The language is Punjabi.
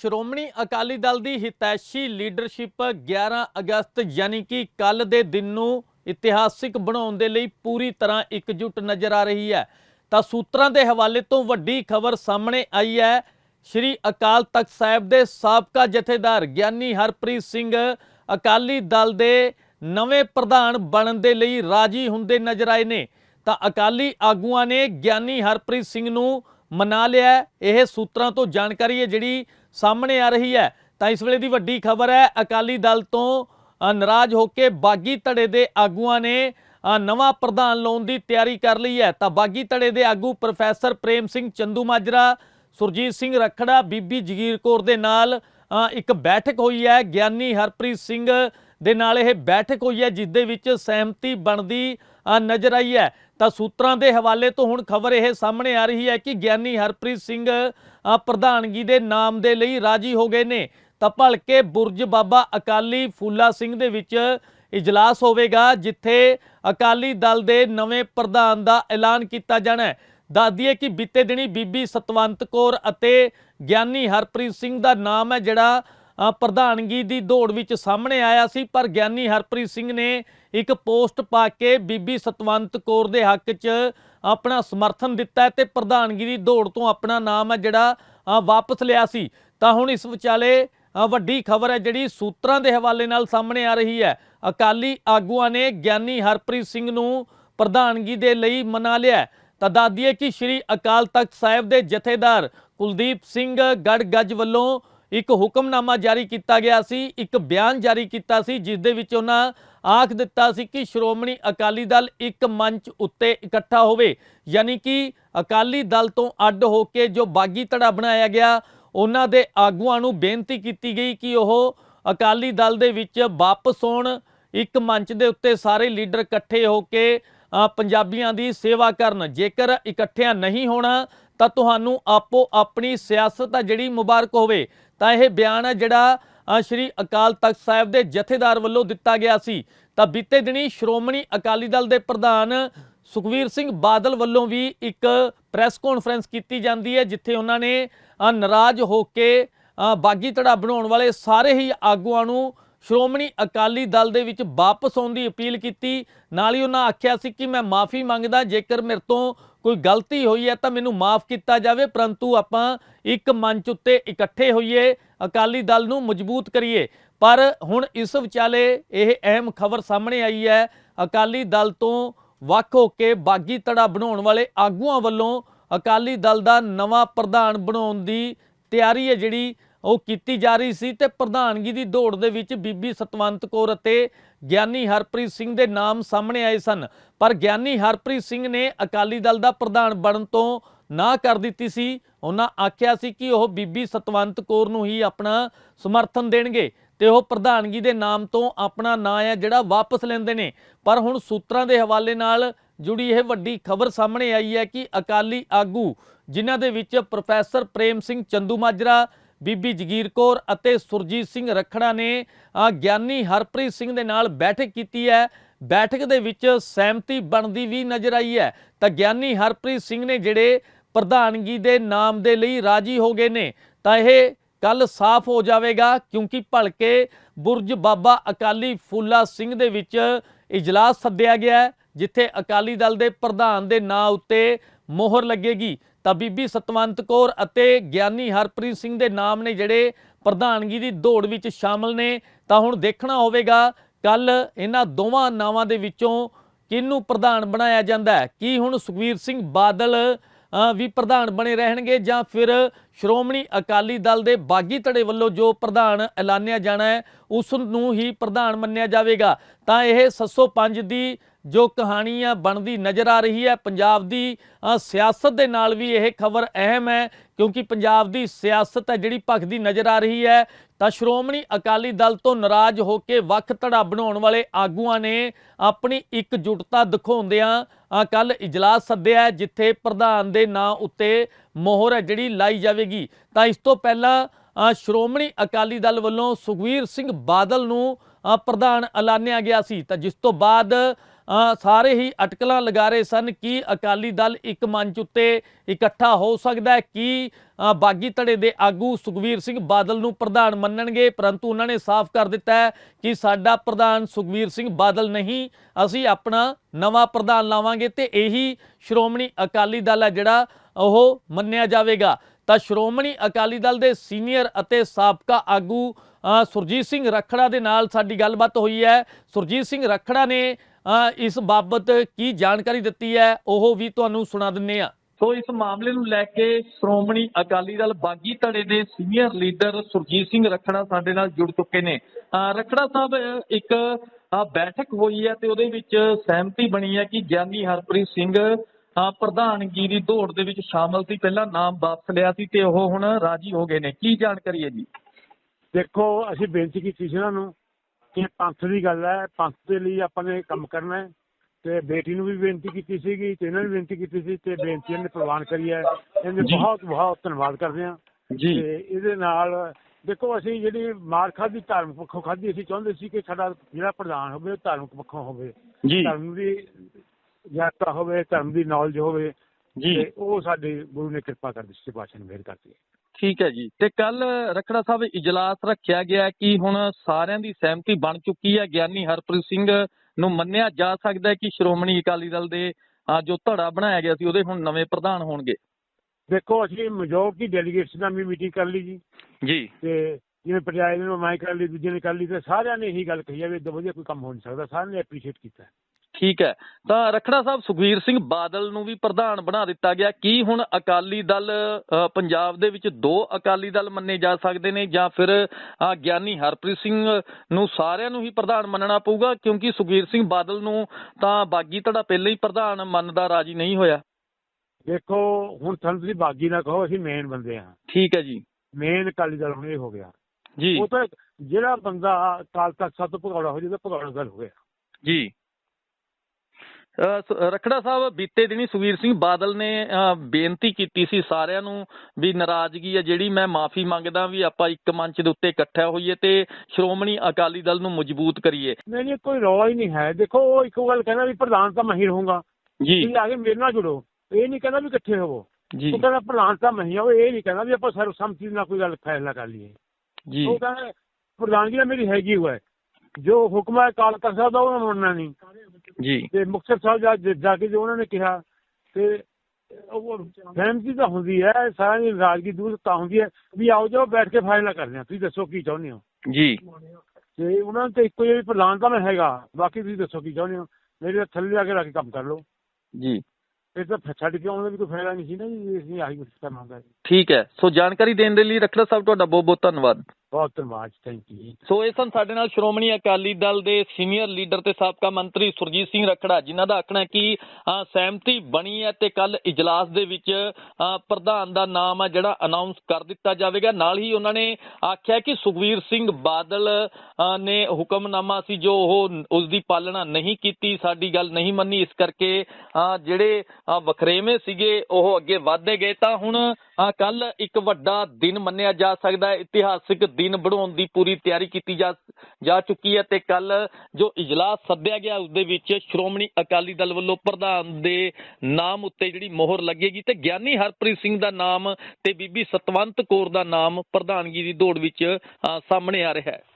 ਸ਼੍ਰੋਮਣੀ ਅਕਾਲੀ ਦਲ ਦੀ ਹਿਤੈਸ਼ੀ ਲੀਡਰਸ਼ਿਪ 11 ਅਗਸਤ, ਯਾਨੀ ਕਿ ਕੱਲ ਦੇ ਦਿਨ ਨੂੰ ਇਤਿਹਾਸਿਕ ਬਣਾਉਣ ਦੇ ਲਈ ਪੂਰੀ ਤਰ੍ਹਾਂ ਇਕਜੁੱਟ ਨਜ਼ਰ ਆ ਰਹੀ ਹੈ। ਤਾਂ ਸੂਤਰਾਂ ਦੇ ਹਵਾਲੇ ਤੋਂ ਵੱਡੀ ਖਬਰ ਸਾਹਮਣੇ ਆਈ ਹੈ। ਸ਼੍ਰੀ ਅਕਾਲ ਤਖਤ ਸਾਹਿਬ ਦੇ ਸਾਬਕਾ ਜਥੇਦਾਰ ਗਿਆਨੀ ਹਰਪ੍ਰੀਤ ਸਿੰਘ ਅਕਾਲੀ ਦਲ ਦੇ ਨਵੇਂ ਪ੍ਰਧਾਨ ਬਣਨ ਦੇ ਲਈ ਰਾਜੀ ਹੁੰਦੇ ਨਜ਼ਰ ਆਏ ਨੇ। ਤਾਂ ਅਕਾਲੀ ਆਗੂਆਂ ਨੇ ਗਿਆਨੀ ਹਰਪ੍ਰੀਤ ਸਿੰਘ ਨੂੰ ਮਨਾ ਲਿਆ ਇਹ ਸੂਤਰਾਂ ਤੋਂ ਜਾਣਕਾਰੀ ਹੈ ਜਿਹੜੀ ਸਾਹਮਣੇ ਆ ਰਹੀ ਹੈ। ਤਾਂ ਇਸ ਵੇਲੇ ਦੀ ਵੱਡੀ ਖਬਰ ਹੈ, ਅਕਾਲੀ ਦਲ ਤੋਂ ਨਾਰਾਜ਼ ਹੋ ਕੇ ਬਾਗੀ ਧੜੇ ਦੇ ਆਗੂਆਂ ਨੇ ਨਵਾਂ ਪ੍ਰਧਾਨ ਲਾਉਣ ਦੀ ਤਿਆਰੀ ਕਰ ਲਈ ਹੈ। ਤਾਂ ਬਾਗੀ ਧੜੇ ਦੇ ਆਗੂ ਪ੍ਰੋਫੈਸਰ ਪ੍ਰੇਮ ਸਿੰਘ ਚੰਦੂ ਮਾਜਰਾ ਸੁਰਜੀਤ ਸਿੰਘ ਰਖੜਾ, ਬੀਬੀ ਜਗੀਰ ਕੌਰ ਦੇ ਨਾਲ ਇੱਕ ਬੈਠਕ ਹੋਈ ਹੈ। ਗਿਆਨੀ ਹਰਪ੍ਰੀਤ ਸਿੰਘ ਦੇ ਨਾਲ ਇਹ ਬੈਠਕ ਹੋਈ ਹੈ, ਜਿਸ ਦੇ ਵਿੱਚ ਸਹਿਮਤੀ ਬਣਦੀ ਨਜ਼ਰ ਆਈ ਹੈ। ਤਾਂ ਸੂਤਰਾਂ ਦੇ ਹਵਾਲੇ ਤੋਂ ਹੁਣ ਖਬਰ ਇਹ ਸਾਹਮਣੇ ਆ ਰਹੀ ਹੈ ਕਿ ਗਿਆਨੀ ਹਰਪ੍ਰੀਤ ਸਿੰਘ ਪ੍ਰਧਾਨਗੀ ਦੇ ਨਾਮ ਦੇ ਲਈ ਰਾਜੀ ਹੋ ਗਏ ਨੇ। ਤਾਂ ਭਲਕੇ ਬੁਰਜ ਬਾਬਾ ਅਕਾਲੀ ਫੂਲਾ ਸਿੰਘ ਦੇ ਵਿੱਚ ਇਜਲਾਸ ਹੋਵੇਗਾ, ਜਿੱਥੇ ਅਕਾਲੀ ਦਲ ਦੇ ਨਵੇਂ ਪ੍ਰਧਾਨ ਦਾ ਐਲਾਨ ਕੀਤਾ ਜਾਣਾ ਹੈ। ਦੱਸ ਦਈਏ ਕਿ ਬੀਤੇ ਦਿਨੀ ਬੀਬੀ ਸਤਵੰਤ ਕੌਰ ਅਤੇ ਗਿਆਨੀ ਹਰਪ੍ਰੀਤ ਸਿੰਘ ਦਾ ਨਾਮ ਹੈ, ਜਿਹੜਾ ਪ੍ਰਧਾਨਗੀ ਦੀ ਦੌੜ ਵਿੱਚ ਸਾਹਮਣੇ ਆਇਆ ਸੀ, ਪਰ ਗਿਆਨੀ ਹਰਪ੍ਰੀਤ ਸਿੰਘ ਨੇ ਇੱਕ ਪੋਸਟ ਪਾ ਕੇ ਬੀਬੀ ਸਤਵੰਤ ਕੌਰ ਦੇ ਹੱਕ 'ਚ ਆਪਣਾ ਸਮਰਥਨ ਦਿੱਤਾ ਹੈ ਤੇ ਪ੍ਰਧਾਨਗੀ ਦੀ ਦੌੜ ਤੋਂ ਆਪਣਾ ਨਾਮ ਹੈ ਜਿਹੜਾ ਵਾਪਸ ਲਿਆ ਸੀ। ਤਾਂ ਹੁਣ ਇਸ ਵਿਚਾਲੇ ਵੱਡੀ ਖਬਰ ਹੈ ਜਿਹੜੀ ਸੂਤਰਾਂ ਦੇ ਹਵਾਲੇ ਨਾਲ ਸਾਹਮਣੇ ਆ ਰਹੀ ਹੈ। ਅਕਾਲੀ ਆਗੂਆਂ ਨੇ ਗਿਆਨੀ ਹਰਪ੍ਰੀਤ ਸਿੰਘ ਨੂੰ ਪ੍ਰਧਾਨਗੀ ਦੇ ਲਈ ਮਨਾ ਲਿਆ ਤਾਂ ਦੱਸ ਦਈਏ ਕਿ ਸ਼੍ਰੀ ਅਕਾਲ ਤਖਤ ਸਾਹਿਬ ਦੇ ਜਥੇਦਾਰ ਕੁਲਦੀਪ ਸਿੰਘ ਗੜਗੱਜ ਵੱਲੋਂ ਇੱਕ ਹੁਕਮਨਾਮਾ ਜਾਰੀ ਕੀਤਾ ਗਿਆ ਸੀ, ਇੱਕ ਬਿਆਨ ਜਾਰੀ ਕੀਤਾ ਸੀ, ਜਿਸ ਦੇ ਵਿੱਚ ਉਹਨਾਂ ਆਖ ਦਿੱਤਾ ਸੀ ਕਿ ਸ਼੍ਰੋਮਣੀ ਅਕਾਲੀ ਦਲ ਇੱਕ ਮੰਚ ਉੱਤੇ ਇਕੱਠਾ ਹੋਵੇ, ਯਾਨੀ ਕਿ ਅਕਾਲੀ ਦਲ ਤੋਂ ਅੱਡ ਹੋ ਕੇ ਜੋ ਬਾਗੀ ਧੜਾ ਬਣਾਇਆ ਗਿਆ, ਉਹਨਾਂ ਦੇ ਆਗੂਆਂ ਨੂੰ ਬੇਨਤੀ ਕੀਤੀ ਗਈ ਕਿ ਉਹ ਅਕਾਲੀ ਦਲ ਦੇ ਵਿੱਚ ਵਾਪਸ ਹੋਣ, ਇੱਕ ਮੰਚ ਦੇ ਉੱਤੇ ਸਾਰੇ ਲੀਡਰ ਇਕੱਠੇ ਹੋ ਕੇ ਪੰਜਾਬੀਆਂ ਦੀ ਸੇਵਾ ਕਰਨ। ਜੇਕਰ ਇਕੱਠਿਆਂ ਨਹੀਂ ਹੋਣਾ, ਤਾਂ ਤੁਹਾਨੂੰ ਆਪੋ ਆਪਣੀ ਸਿਆਸਤ ਆ ਜਿਹੜੀ ਮੁਬਾਰਕ ਹੋਵੇ। ਤਾਂ ਇਹ ਬਿਆਨ ਹੈ ਜਿਹੜਾ ਸ਼੍ਰੀ ਅਕਾਲ ਤਖਤ ਸਾਹਿਬ ਦੇ ਜਥੇਦਾਰ ਵੱਲੋਂ ਦਿੱਤਾ ਗਿਆ ਸੀ। ਤਾਂ ਬੀਤੇ ਦਿਨੀ ਸ਼੍ਰੋਮਣੀ ਅਕਾਲੀ ਦਲ ਦੇ ਪ੍ਰਧਾਨ ਸੁਖਵੀਰ ਸਿੰਘ ਬਾਦਲ ਵੱਲੋਂ ਵੀ ਇੱਕ ਪ੍ਰੈਸ ਕਾਨਫਰੰਸ ਕੀਤੀ ਜਾਂਦੀ ਹੈ, ਜਿੱਥੇ ਉਹਨਾਂ ਨੇ ਨਾਰਾਜ਼ ਹੋ ਕੇ ਬਾਗੀ ਧੜਾ ਬਣਾਉਣ ਵਾਲੇ ਸਾਰੇ ਹੀ ਆਗੂਆਂ ਨੂੰ ਸ਼੍ਰੋਮਣੀ ਅਕਾਲੀ ਦਲ ਦੇ ਵਿੱਚ ਵਾਪਸ ਆਉਣ ਦੀ ਅਪੀਲ ਕੀਤੀ। ਨਾਲ ਹੀ ਉਹਨਾਂ ਆਖਿਆ ਸੀ ਕਿ ਮੈਂ ਮਾਫੀ ਮੰਗਦਾ, ਜੇਕਰ ਮੇਰੇ ਤੋਂ ਕੋਈ ਗਲਤੀ ਹੋਈ ਹੈ ਤਾਂ ਮੈਨੂੰ ਮਾਫ ਕੀਤਾ ਜਾਵੇ, ਪਰੰਤੂ ਆਪਾਂ ਇੱਕ ਮੰਚ ਉੱਤੇ ਇਕੱਠੇ ਹੋਈਏ, ਅਕਾਲੀ ਦਲ ਨੂੰ ਮਜ਼ਬੂਤ ਕਰੀਏ। ਪਰ ਹੁਣ ਇਸ ਵਿਚਾਲੇ ਇਹ ਅਹਿਮ ਖਬਰ ਸਾਹਮਣੇ ਆਈ ਹੈ, ਅਕਾਲੀ ਦਲ ਤੋਂ ਵੱਖ ਹੋ ਕੇ ਬਾਗੀ ਧੜਾ ਬਣਾਉਣ ਵਾਲੇ ਆਗੂਆਂ ਵੱਲੋਂ ਅਕਾਲੀ ਦਲ ਦਾ ਨਵਾਂ ਪ੍ਰਧਾਨ ਬਣਾਉਣ ਦੀ ਤਿਆਰੀ ਹੈ ਜਿਹੜੀ ਉਹ ਕੀਤੀ ਜਾ ਰਹੀ ਸੀ ਤੇ ਪ੍ਰਧਾਨਗੀ ਦੀ ਦੌੜ ਦੇ ਵਿੱਚ ਬੀਬੀ ਸਤਵੰਤ ਕੌਰ ਅਤੇ ਗਿਆਨੀ ਹਰਪ੍ਰੀਤ ਸਿੰਘ ਦੇ ਨਾਮ ਸਾਹਮਣੇ ਆਏ ਸਨ। ਪਰ ਗਿਆਨੀ ਹਰਪ੍ਰੀਤ ਸਿੰਘ ਨੇ ਅਕਾਲੀ ਦਲ ਦਾ ਪ੍ਰਧਾਨ ਬਣਨ ਤੋਂ ਨਾ ਕਰ ਦਿੱਤੀ ਸੀ। ਉਹਨਾਂ ਆਖਿਆ ਸੀ ਕਿ ਉਹ ਬੀਬੀ ਸਤਵੰਤ ਕੌਰ ਨੂੰ ਹੀ ਆਪਣਾ ਸਮਰਥਨ ਦੇਣਗੇ ਤੇ ਉਹ ਪ੍ਰਧਾਨਗੀ ਦੇ ਨਾਮ ਤੋਂ ਆਪਣਾ ਨਾਂ ਹੈ ਜਿਹੜਾ ਵਾਪਸ ਲੈਂਦੇ ਨੇ। ਪਰ ਹੁਣ ਸੂਤਰਾਂ ਦੇ ਹਵਾਲੇ ਨਾਲ ਜੁੜੀ ਇਹ ਵੱਡੀ ਖਬਰ ਸਾਹਮਣੇ ਆਈ ਹੈ ਕਿ ਅਕਾਲੀ ਆਗੂ, ਜਿਨ੍ਹਾਂ ਦੇ ਵਿੱਚ ਪ੍ਰੋਫੈਸਰ ਪ੍ਰੇਮ ਸਿੰਘ ਚੰਦੂਮਾਜਰਾ ਬੀਬੀ ਜਗੀਰ ਕੌਰ ਅਤੇ ਸੁਰਜੀਤ ਸਿੰਘ ਰਖੜਾ ਨੇ ਗਿਆਨੀ ਹਰਪ੍ਰੀਤ ਸਿੰਘ ਦੇ ਨਾਲ ਬੈਠਕ ਕੀਤੀ ਹੈ। ਬੈਠਕ ਦੇ ਵਿੱਚ ਸਹਿਮਤੀ ਬਣਦੀ ਵੀ ਨਜ਼ਰ ਆਈ ਹੈ। ਤਾਂ ਗਿਆਨੀ ਹਰਪ੍ਰੀਤ ਸਿੰਘ ਨੇ ਜਿਹੜੇ ਪ੍ਰਧਾਨਗੀ ਦੇ ਨਾਮ ਦੇ ਲਈ ਰਾਜੀ ਹੋ ਗਏ ਨੇ, ਤਾਂ ਇਹ ਕੱਲ ਸਾਫ਼ ਹੋ ਜਾਵੇਗਾ ਕਿਉਂਕਿ ਭਲਕੇ ਬੁਰਜ ਬਾਬਾ ਅਕਾਲੀ ਫੂਲਾ ਸਿੰਘ ਦੇ ਵਿੱਚ ਇਜਲਾਸ ਸੱਦਿਆ ਗਿਆ ਜਿੱਥੇ ਅਕਾਲੀ ਦਲ ਦੇ ਪ੍ਰਧਾਨ ਦੇ ਨਾਂ ਉੱਤੇ ਮੋਹਰ ਲੱਗੇਗੀ। ਤਾਂ ਬੀਬੀ ਸਤਵੰਤ ਕੌਰ ਅਤੇ ਗਿਆਨੀ ਹਰਪ੍ਰੀਤ ਸਿੰਘ ਦੇ ਨਾਮ ਨੇ ਜਿਹੜੇ ਪ੍ਰਧਾਨਗੀ ਦੀ ਦੌੜ ਵਿੱਚ ਸ਼ਾਮਲ ਨੇ। ਤਾਂ ਹੁਣ ਦੇਖਣਾ ਹੋਵੇਗਾ, ਕੱਲ ਇਹਨਾਂ ਦੋਵਾਂ ਨਾਵਾਂ ਦੇ ਵਿੱਚੋਂ ਕਿਹਨੂੰ ਪ੍ਰਧਾਨ ਬਣਾਇਆ ਜਾਂਦਾ ਹੈ? ਕੀ ਹੁਣ ਸੁਖਵੀਰ ਸਿੰਘ ਬਾਦਲ ਵੀ ਪ੍ਰਧਾਨ ਬਣੇ ਰਹਿਣਗੇ ਜਾਂ ਫਿਰ ਸ਼੍ਰੋਮਣੀ ਅਕਾਲੀ ਦਲ ਦੇ ਬਾਗੀ ਧੜੇ ਵੱਲੋਂ ਜੋ ਪ੍ਰਧਾਨ ਐਲਾਨਿਆ ਜਾਣਾ ਹੈ, ਉਸ ਨੂੰ ਹੀ ਪ੍ਰਧਾਨ ਮੰਨਿਆ ਜਾਵੇਗਾ। ਤਾਂ ਇਹ ਸੱਸੋ ਪੰਜ ਦੀ ਜੋ ਕਹਾਣੀ ਆ ਬਣਦੀ ਨਜ਼ਰ ਆ ਰਹੀ ਹੈ, ਪੰਜਾਬ ਦੀ ਸਿਆਸਤ ਦੇ ਨਾਲ ਵੀ ਇਹ ਖਬਰ ਅਹਿਮ ਹੈ ਕਿਉਂਕਿ ਪੰਜਾਬ ਦੀ ਸਿਆਸਤ ਹੈ, ਜਿਹੜੀ ਭਖਦੀ ਨਜ਼ਰ ਆ ਰਹੀ ਹੈ, ਤਾਂ ਸ਼੍ਰੋਮਣੀ ਅਕਾਲੀ ਦਲ ਤੋਂ ਨਾਰਾਜ਼ ਹੋ ਕੇ ਵੱਖ ਧੜਾ ਬਣਾਉਣ ਵਾਲੇ ਆਗੂਆਂ ਨੇ ਆਪਣੀ ਇਕਜੁੱਟਤਾ ਦਿਖਾਉਂਦਿਆਂ ਕੱਲ ਇਜਲਾਸ ਸੱਦਿਆ ਜਿੱਥੇ ਪ੍ਰਧਾਨ ਦੇ ਨਾਂ ਉੱਤੇ ਮੋਹਰ ਹੈ, ਜਿਹੜੀ ਲਾਈ ਜਾਵੇਗੀ। ਤਾਂ ਇਸ ਤੋਂ ਪਹਿਲਾਂ ਸ਼੍ਰੋਮਣੀ ਅਕਾਲੀ ਦਲ ਵੱਲੋਂ ਸੁਖਵੀਰ ਸਿੰਘ ਬਾਦਲ ਨੂੰ ਪ੍ਰਧਾਨ ਐਲਾਨਿਆ ਗਿਆ ਸੀ। ਤਾਂ ਜਿਸ ਤੋਂ ਬਾਅਦ ਸਾਰੇ ਹੀ ਅਟਕਲਾਂ ਲਗਾ ਰਹੇ ਸਨ ਕਿ ਅਕਾਲੀ ਦਲ ਇੱਕ ਮੰਚ ਉੱਤੇ ਇਕੱਠਾ ਹੋ ਸਕਦਾ ਹੈ। ਕਿ ਬਾਗੀ ਧੜੇ ਦੇ ਆਗੂ ਸੁਖਵੀਰ ਸਿੰਘ ਬਾਦਲ ਨੂੰ ਪ੍ਰਧਾਨ ਮੰਨਣਗੇ? ਪਰੰਤੂ ਉਹਨਾਂ ਨੇ ਸਾਫ਼ ਕਰ ਦਿੱਤਾ ਕਿ ਸਾਡਾ ਪ੍ਰਧਾਨ ਸੁਖਵੀਰ ਸਿੰਘ ਬਾਦਲ ਨਹੀਂ, ਅਸੀਂ ਆਪਣਾ ਨਵਾਂ ਪ੍ਰਧਾਨ ਲਾਵਾਂਗੇ ਤੇ ਇਹੀ ਸ਼੍ਰੋਮਣੀ ਅਕਾਲੀ ਦਲ ਹੈ ਜਿਹੜਾ ਉਹ ਮੰਨਿਆ ਜਾਵੇਗਾ। ਤਾਂ ਸ਼੍ਰੋਮਣੀ ਅਕਾਲੀ ਦਲ ਦੇ ਸੀਨੀਅਰ ਅਤੇ ਸਾਬਕਾ ਆਗੂ ਸੁਰਜੀਤ ਸਿੰਘ ਰਖੜਾ ਦੇ ਨਾਲ ਸਾਡੀ ਗੱਲਬਾਤ ਹੋਈ ਹੈ। ਸੁਰਜੀਤ ਸਿੰਘ ਰਖੜਾ ਨੇ ਇਸ ਬਾਬਤ ਕੀ ਜਾਣਕਾਰੀ ਦਿੱਤੀ ਹੈ ਉਹ ਵੀ ਤੁਹਾਨੂੰ ਸੁਣਾ ਦਿੰਨੇ ਆ। ਸੋ ਇਸ ਮਾਮਲੇ ਨੂੰ ਲੈ ਕੇ ਸ਼੍ਰੋਮਣੀ ਅਕਾਲੀ ਦਲ ਬਾਗੀ ਧੜੇ ਦੇ ਸੀਨੀਅਰ ਲੀਡਰ ਸੁਰਜੀਤ ਸਿੰਘ ਰਖੜਾ ਸਾਡੇ ਨਾਲ ਜੁੜ ਚੁੱਕੇ ਨੇ। ਰਖੜਾ ਸਾਹਿਬ ਇੱਕ ਬੈਠਕ ਹੋਈ ਹੈ ਤੇ ਉਹਦੇ ਵਿੱਚ ਸਹਿਮਤੀ ਬਣੀ ਹੈ ਕਿ ਗਿਆਨੀ ਹਰਪ੍ਰੀਤ ਸਿੰਘ ਪ੍ਰਧਾਨਗੀ ਦੀ ਦੌੜ ਦੇ ਵਿੱਚ ਸ਼ਾਮਲ ਸੀ ਪਹਿਲਾਂ ਨਾਮ ਵਾਪਸ ਲਿਆ ਸੀ ਤੇ ਉਹ ਹੁਣ ਰਾਜੀ ਹੋ ਗਏ ਨੇ। ਕੀ ਜਾਣਕਾਰੀ ਹੈ ਜੀ? ਦੇਖੋ ਅਸੀਂ ਬੇਨਤੀ ਕੀਤੀ ਸੀ ਉਹਨਾਂ ਨੂੰ ਇਹ ਪੰਥ ਦੀ ਗੱਲ ਹੈ। ਪੰਥ ਦੇ ਲਈ ਆਪਾਂ ਨੇ ਕੰਮ ਕਰਨਾ ਹੈ ਤੇ ਬੇਟੀ ਨੂੰ ਵੀ ਬੇਨਤੀ ਕੀਤੀ ਸੀਗੀ ਤੇ ਇਹਨਾਂ ਨੂੰ ਬੇਨਤੀ ਕੀਤੀ ਸੀ ਤੇ ਬੇਨਤੀ ਇਹਨੇ ਪ੍ਰਵਾਨ ਕਰੀ ਹੈ। ਇਹਦੇ। ਬਹੁਤ ਬਹੁਤ ਧੰਨਵਾਦ ਕਰਦੇ ਹਾਂ। ਜੀ। ਤੇ ਇਹਦੇ ਨਾਲ ਦੇਖੋ ਅਸੀਂ ਜਿਹੜੀ ਮਾਰ ਖਾਧੀ ਧਾਰਮਿਕ ਪੱਖੋਂ ਖਾਧੀ ਅਸੀਂ ਚਾਹੁੰਦੇ ਸੀ ਕਿ ਸਾਡਾ ਜਿਹੜਾ ਪ੍ਰਧਾਨ ਹੋਵੇ ਉਹ ਧਾਰਮਿਕ ਪੱਖੋਂ ਹੋਵੇ। ਧਰਮ ਦੀ ਗਿਆਤਾ ਹੋਵੇ ਧਰਮ ਦੀ ਨੌਲੇਜ ਹੋਵੇ ਜੀ। ਤੇ ਉਹ ਸਾਡੇ ਗੁਰੂ ਨੇ ਕਿਰਪਾ ਕਰ ਦਿੱਤੀ ਨੇ ਮਿਹਰ ਕਰਤੀ ਠੀਕ ਹੈ ਜੀ। ਤੇ ਕੱਲ ਰਖੜਾ ਸਾਹਿਬ ਇਜਲਾਸ ਰੱਖਿਆ ਗਿਆ ਕਿ ਹੁਣ ਸਾਰਿਆਂ ਦੀ ਸਹਿਮਤੀ ਬਣ ਚੁੱਕੀ ਹੈ। ਗਿਆਨੀ ਹਰਪ੍ਰੀਤ ਸਿੰਘ ਨੂੰ ਮੰਨਿਆ ਜਾ ਸਕਦਾ ਹੈ ਕਿ ਸ਼੍ਰੋਮਣੀ ਅਕਾਲੀ ਦਲ ਦੇ ਜੋ ਧੜਾ ਬਣਾਇਆ ਗਿਆ ਸੀ ਉਹਦੇ ਹੁਣ ਨਵੇਂ ਪ੍ਰਧਾਨ ਹੋਣਗੇ। ਦੇਖੋ ਅਸੀਂ ਮੈਜੋਰਟੀ ਡੈਲੀਗੇਟਸ ਨਾਲ ਵੀ ਮੀਟਿੰਗ ਕਰ ਲਈ ਜੀ। ਜੀ। ਤੇ ਜਿਵੇਂ ਪਟਿਆਲੇ ਨੂੰ ਮੈਂ ਕਰ ਲਈ ਦੂਜੇ ਨੇ ਕਰ ਲਈ ਤੇ ਸਾਰਿਆਂ ਨੇ ਇਹੀ ਗੱਲ ਕਹੀ ਹੈ ਵੀ ਇਦੋਂ ਵਧੀਆ ਕੋਈ ਕੰਮ ਹੋ ਨਹੀਂ ਸਕਦਾ। ਸਾਰਿਆਂ ਨੇ ਐਪਰੀਸ਼ੀਏਟ ਕੀਤਾ ਠੀਕ ਹੈ। ਤਾਂ ਰਖੜਾ ਸਾਹਿਬ ਸੁਖਵੀਰ ਸਿੰਘ ਬਾਦਲ ਨੂੰ ਵੀ ਪ੍ਰਧਾਨ ਬਣਾ ਦਿੱਤਾ ਗਿਆ। ਕੀ ਹੁਣ ਅਕਾਲੀ ਦਲ ਪੰਜਾਬ ਦੇ ਵਿੱਚ ਦੋ ਅਕਾਲੀ ਦਲ ਮੰਨੇ ਜਾ ਸਕਦੇ ਨੇ ਜਾਂ ਫਿਰ ਗਿਆਨੀ ਹਰਪ੍ਰੀਤ ਸਿੰਘ ਨੂੰ ਸਾਰਿਆਂ ਨੂੰ ਹੀ ਪ੍ਰਧਾਨ ਮੰਨਣਾ ਪਊਗਾ? ਕਿਉਂਕਿ ਸੁਖਵੀਰ ਸਿੰਘ ਬਾਦਲ ਨੂੰ ਤਾਂ ਬਾਗੀ ਧੜਾ ਪਹਿਲਾਂ ਹੀ ਪ੍ਰਧਾਨ ਮੰਨਦਾ ਰਾਜੀ ਨਹੀਂ ਹੋਇਆ। ਦੇਖੋ ਹੁਣ ਸਾਨੂੰ ਤੁਸੀਂ ਬਾਗੀ ਨਾ ਕਹੋ ਅਸੀਂ ਮੇਨ ਬੰਦੇ ਹਾਂ। ਠੀਕ ਹੈ ਜੀ। ਮੇਨ ਅਕਾਲੀ ਦਲ ਹੁਣ ਇਹ ਹੋ ਗਿਆ। ਜੀ। ਉਹ ਤਾਂ ਜਿਹੜਾ ਬੰਦਾ ਕਾਲ ਤੱਕ ਸਭ ਤੋਂ ਭਗੌੜਾ ਹੋ ਜਾਂਦਾ ਭਗੌੜਾ ਦਲ ਹੋ ਗਿਆ ਜੀ। ਰਖੜਾ ਸਾਹਿਬ ਬੀਤੇ ਦਿਨੀ ਸੁਖਵੀਰ ਸਿੰਘ ਬਾਦਲ ਨੇ ਬੇਨਤੀ ਕੀਤੀ ਸੀ ਸਾਰਿਆਂ ਨੂੰ ਵੀ ਨਾਰਾਜ਼ਗੀ ਹੈ ਜਿਹੜੀ ਮੈਂ ਮਾਫੀ ਮੰਗਦਾ ਵੀ ਆਪਾਂ ਇੱਕ ਮੰਚ ਦੇ ਉੱਤੇ ਇਕੱਠਾ ਹੋਈਏ ਤੇ ਸ਼੍ਰੋਮਣੀ ਅਕਾਲੀ ਦਲ ਨੂੰ ਮਜ਼ਬੂਤ ਕਰੀਏ। ਨਹੀਂ ਕੋਈ ਰੌਲਾ ਹੀ ਨਹੀਂ ਹੈ। ਦੇਖੋ ਉਹ ਇੱਕੋ ਗੱਲ ਕਹਿੰਦਾ ਵੀ ਪ੍ਰਧਾਨ ਤਾਂ ਮੈਂ ਹੀ ਰਹੂੰਗਾ। ਜੀ। ਤੁਸੀਂ ਆ ਕੇ ਮੇਰੇ ਨਾਲ ਜੁੜੋ। ਇਹ ਨਹੀਂ ਕਹਿੰਦਾ ਵੀ ਇਕੱਠੇ ਹੋਵੋ। ਜੀ। ਉਹ ਕਹਿੰਦਾ ਪ੍ਰਧਾਨ ਤਾਂ ਮੈਂ ਹੀ ਇਹ ਨਹੀਂ ਕਹਿੰਦਾ ਵੀ ਆਪਾਂ ਸਰਵਸੰਮਤੀ ਨਾਲ ਕੋਈ ਗੱਲ ਫੈਸਲਾ ਕਰ ਲਈਏ। ਜੀ। ਉਹ ਕਹਿੰਦਾ ਪ੍ਰਧਾਨਗੀ ਮੇਰੀ ਹੈਗੀ ਹੋਇਆ ਜੋ ਹੁਕਮ ਹੈ ਕਾਲ ਤਖਤ ਸਾਹਿਬ ਦਾ ਉਹ ਮੰਨਣਾ ਨਹੀਂ। ਜੀ। ਤੇ ਮੁਕਤਸਰ ਸਾਹਿਬ ਜਾ ਜਾ ਕੇ ਜੋ ਉਹਨਾਂ ਨੇ ਕਿਹਾ ਤੇ ਉਹ ਸਹਿਮਤੀ ਤਾਂ ਹੁੰਦੀ ਹੈ ਸਾਰਿਆਂ ਦੀ ਨਾਰਾਜ਼ਗੀ ਦੂਰ ਤਾਂ ਹੁੰਦੀ ਹੈ ਵੀ ਆਓ ਜਾਓ ਬੈਠ ਕੇ ਫਾਈਨਲ ਕਰਦੇ ਹਾਂ ਤੁਸੀਂ ਦੱਸੋ ਕੀ ਚਾਹੁੰਦੇ ਹੋ? ਜੀ। ਤੇ ਉਹਨਾਂ ਨੇ ਤਾਂ ਇੱਕੋ ਹੀ ਪ੍ਰਧਾਨ ਤਾਂ ਮੈਂ ਹੈਗਾ ਬਾਕੀ ਤੁਸੀਂ ਦੱਸੋ ਕੀ ਚਾਹੁੰਦੇ ਹੋ? ਮੇਰੇ ਥੱਲੇ ਆ ਕੇ ਕੇ ਕੰਮ ਕਰ ਲਓ। ਜੀ। ਇਹ ਤਾਂ ਛੱਡ ਕੇ ਆਉਣ ਦਾ ਵੀ ਕੋਈ ਫਾਇਦਾ ਨਹੀਂ ਸੀ ਨਾ ਜੀ ਅਸੀਂ ਆਹੀ ਕੁਛ ਕਰਨਾ ਹੁੰਦਾ ਠੀਕ ਹੈ। ਸੋ ਜਾਣਕਾਰੀ ਦੇਣ ਦੇ ਲਈ ਰਖੜਾ ਸਾਹਿਬ ਤੁਹਾਡਾ ਬਹੁਤ ਬਹੁਤ ਧੰਨਵਾਦ। ਬਹੁਤ ਧੰਨਵਾਦ ਥੈਂਕ ਯੂ ਸੋ ਇਹ ਸਨ ਸਾਡੇ ਨਾਲ ਸ਼੍ਰੋਮਣੀ ਅਕਾਲੀ ਦਲ ਦੇ ਸੀਨੀਅਰ ਲੀਡਰ ਤੇ ਸਾਬਕਾ ਮੰਤਰੀ ਸੁਰਜੀਤ ਸਿੰਘ ਰਖੜਾ, ਜਿਨ੍ਹਾਂ ਦਾ ਆਖਣਾ ਹੈ ਕਿ ਸਹਿਮਤੀ ਬਣੀ ਹੈ ਤੇ ਕੱਲ ਇਜਲਾਸ ਦੇ ਵਿੱਚ ਪ੍ਰਧਾਨ ਦਾ ਨਾਮ ਹੈ ਜਿਹੜਾ ਅਨਾਉਂਸ ਕਰ ਦਿੱਤਾ ਜਾਵੇਗਾ। ਨਾਲ ਹੀ ਉਹਨਾਂ ਨੇ ਆਖਿਆ ਕਿ ਸੁਖਵੀਰ ਸਿੰਘ ਬਾਦਲ ਨੇ ਹੁਕਮਨਾਮਾ ਸੀ ਜੋ ਉਹ ਉਸ ਦੀ ਪਾਲਣਾ ਨਹੀਂ ਕੀਤੀ, ਸਾਡੀ ਗੱਲ ਨਹੀਂ ਮੰਨੀ। ਇਸ ਕਰਕੇ ਜਿਹੜੇ ਵਖਰੇਵੇਂ ਸੀਗੇ, ਉਹ ਅੱਗੇ ਵਧਦੇ ਗਏ। ਤਾਂ ਹੁਣ ਕੱਲ ਇੱਕ ਵੱਡਾ ਦਿਨ ਮੰਨਿਆ ਜਾ ਸਕਦਾ ਹੈ। ਇਤਿਹਾਸਿਕ ਦਿਨ ਬਣਾਉਣ ਦੀ ਪੂਰੀ ਤਿਆਰੀ ਕੀਤੀ ਜਾ ਜਾ ਚੁੱਕੀ ਹੈ ਤੇ ਕੱਲ ਜੋ ਇਜਲਾਸ ਸੱਦਿਆ ਗਿਆ ਉਸ ਦੇ ਵਿੱਚ ਸ਼੍ਰੋਮਣੀ ਅਕਾਲੀ ਦਲ ਵੱਲੋਂ ਪ੍ਰਧਾਨ ਦੇ ਨਾਮ ਉੱਤੇ ਜਿਹੜੀ ਮੋਹਰ ਲੱਗੇਗੀ ਤੇ ਗਿਆਨੀ ਹਰਪ੍ਰੀਤ ਸਿੰਘ ਦਾ ਨਾਮ ਤੇ ਬੀਬੀ ਸਤਵੰਤ ਕੌਰ ਦਾ ਨਾਮ ਪ੍ਰਧਾਨਗੀ ਦੀ ਦੌੜ ਵਿੱਚ ਅ, ਸਾਹਮਣੇ ਆ ਰਿਹਾ ਹੈ।